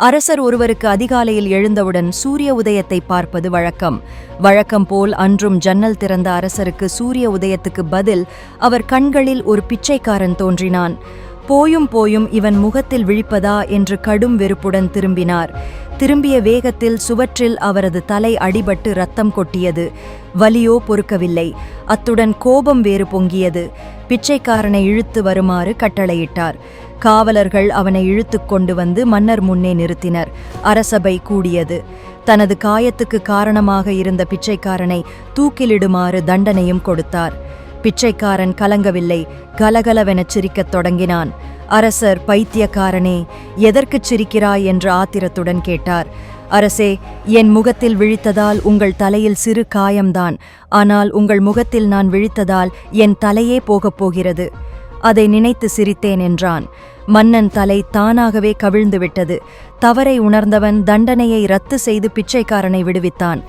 அரசர் ஒருவருக்கு அதிகாலையில் எழுந்தவுடன் சூரிய உதயத்தை பார்ப்பது வழக்கம். வழக்கம் போல் அன்றும் ஜன்னல் திறந்த அரசருக்கு சூரிய உதயத்துக்கு பதில் அவர் கண்களில் ஒரு பிச்சைக்காரன் தோன்றினான். போயும் போயும் இவன் முகத்தில் விழிப்பதா என்று கடும் வெறுப்புடன் திரும்பினார். திரும்பிய வேகத்தில் சுவற்றில் அவரது தலை அடிபட்டு ரத்தம் கொட்டியது. வலியோ பொறுக்கவில்லை. அத்துடன் கோபம் வேறு பொங்கியது. பிச்சைக்காரனை இழுத்து வருமாறு கட்டளையிட்டார். காவலர்கள் அவனை இழுத்து கொண்டு வந்து மன்னர் முன்னே நிறுத்தினர். அரசபை கூடியது. தனது காயத்துக்கு காரணமாக இருந்த பிச்சைக்காரனை தூக்கிலிடுமாறு தண்டனையும் கொடுத்தார். பிச்சைக்காரன் கலங்கவில்லை. கலகலவெனச் சிரிக்கத் தொடங்கினான். அரசர் பைத்தியக்காரனே எதற்குச் சிரிக்கிறாய்? என்று ஆத்திரத்துடன் கேட்டார். அரசே என் முகத்தில் விழித்ததால் உங்கள் தலையில் சிறு காயம்தான். ஆனால் உங்கள் முகத்தில் நான் விழித்ததால் என் தலையே போகப் போகிறது. அதை நினைத்து சிரித்தேன் என்றான். மன்னன் தலை தானாகவே கவிழ்ந்து விட்டது தவறை உணர்ந்தவன் தண்டனையை ரத்து செய்து பிச்சைக்காரனை விடுவித்தான்.